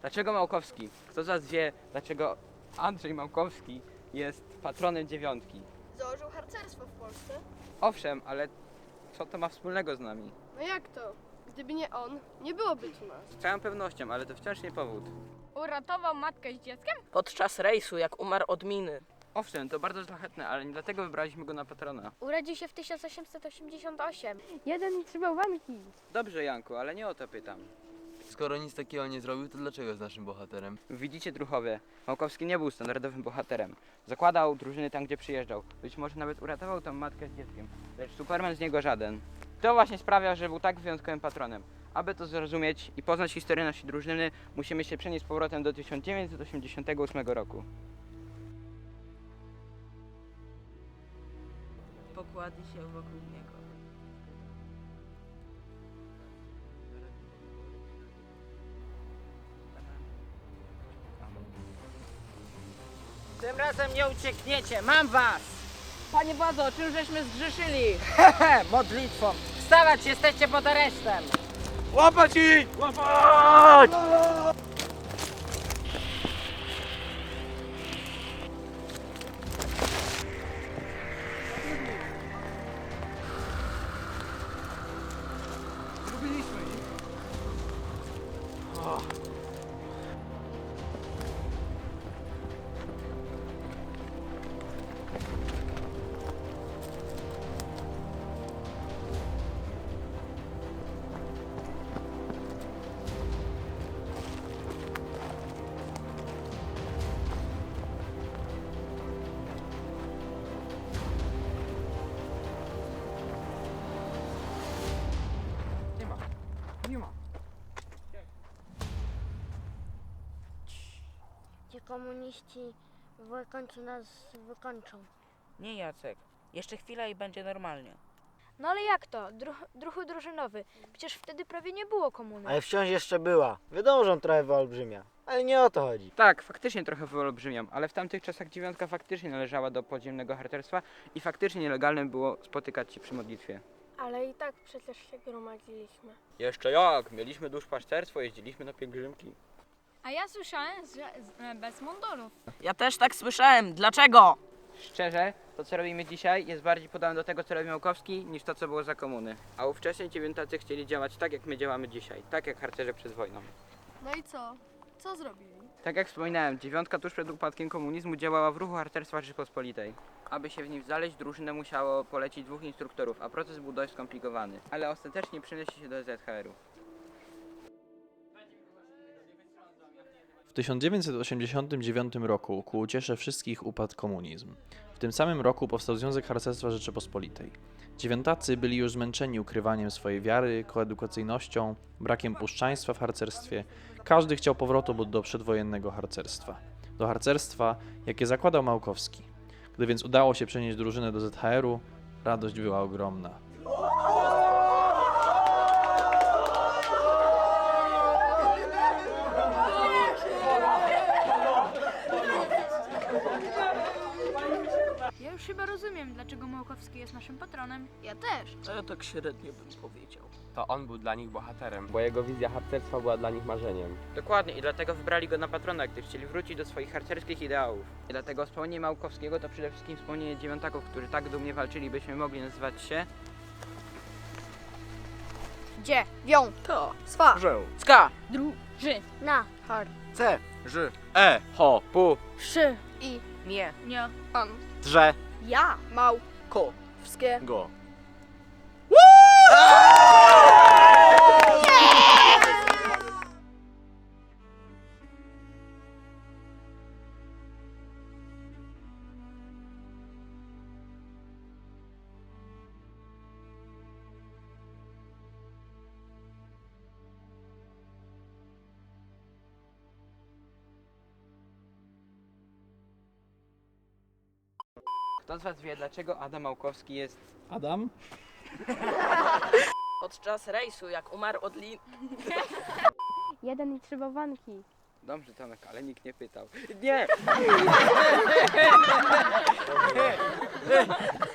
Dlaczego Małkowski? Kto z was wie, dlaczego Andrzej Małkowski jest patronem dziewiątki? Założył harcerstwo w Polsce? Owszem, ale co to ma wspólnego z nami? No jak to? Gdyby nie on, nie byłoby tu nas. Z całą pewnością, ale to wciąż nie powód. Uratował matkę z dzieckiem? Podczas rejsu, jak umarł od miny. Owszem, to bardzo szlachetne, ale nie dlatego wybraliśmy go na patrona. Urodził się w 1888. Jeden i trzy bałwanki. Dobrze, Janku, ale nie o to pytam. Skoro nic takiego nie zrobił, to dlaczego jest naszym bohaterem? Widzicie, druhowie, Małkowski nie był standardowym bohaterem. Zakładał drużyny tam, gdzie przyjeżdżał. Być może nawet uratował tą matkę z dzieckiem. Lecz Superman z niego żaden. To właśnie sprawia, że był tak wyjątkowym patronem. Aby to zrozumieć i poznać historię naszej drużyny, musimy się przenieść z powrotem do 1988 roku. Pokłady się wokół niego. Tym razem nie uciekniecie, mam was! Panie władzo, czym żeśmy zgrzeszyli? Hehe, modlitwą. Wstawać, jesteście pod aresztem! Łapać ich! Łapać! Ci komuniści w końcu nas wykończą. Nie Jacek, jeszcze chwila i będzie normalnie. No ale jak to? Druh, druhu drużynowy. Przecież wtedy prawie nie było komuny. Ale wciąż jeszcze była. Wydążą trochę wyolbrzymia. Ale nie o to chodzi. Tak, faktycznie trochę wyolbrzymiam, ale w tamtych czasach dziewiątka faktycznie należała do podziemnego harcerstwa i faktycznie nielegalnym było spotykać się przy modlitwie. Ale i tak przecież się gromadziliśmy. Jeszcze jak, mieliśmy duszpasterstwo, jeździliśmy na pielgrzymki. A ja słyszałem, że e, bez mundurów. Ja też tak słyszałem, dlaczego? Szczerze, to co robimy dzisiaj jest bardziej podobne do tego, co robi Małkowski, niż to, co było za komuny. A ówcześnie dziewiątacy chcieli działać tak, jak my działamy dzisiaj, tak jak harcerze przed wojną. No i co? Co zrobili? Tak jak wspominałem, dziewiątka tuż przed upadkiem komunizmu działała w ruchu harcerstwa Rzeczypospolitej. Aby się w nim znaleźć, drużynę musiało polecić dwóch instruktorów, a proces był dość skomplikowany. Ale ostatecznie przynieśli się do ZHR-u. 1989 roku ku uciesze wszystkich upadł komunizm. W tym samym roku powstał Związek Harcerstwa Rzeczypospolitej. Dziewiątacy byli już zmęczeni ukrywaniem swojej wiary, koedukacyjnością, brakiem puszczaństwa w harcerstwie. Każdy chciał powrotu do przedwojennego harcerstwa. Do harcerstwa, jakie zakładał Małkowski. Gdy więc udało się przenieść drużynę do ZHR-u, radość była ogromna. Ja już dlaczego Małkowski jest naszym patronem. Ja też. To ja tak średnio bym powiedział. To on był dla nich bohaterem, bo jego wizja harcerstwa była dla nich marzeniem. Dokładnie i dlatego wybrali go na patrona, gdy chcieli wrócić do swoich harcerskich ideałów. I dlatego wspomnienie Małkowskiego to przede wszystkim wspomnienie dziewiątaków, którzy tak dumnie walczyli, byśmy mogli nazywać się Gdzie? Wią. To. Swa. Żeł. Ska! Druży. Na. Har. C. Ży. E. Ho. Pu. Szy. I. Nie. Nie. An. Drze. Ja. Mał. Ko. Wskie. Go. Kto z was wie, dlaczego Adam Małkowski jest... Adam? Podczas rejsu, jak umarł od lin... Jeden i trzy bałwanki. Dobrze Tomek, ale nikt nie pytał. Nie!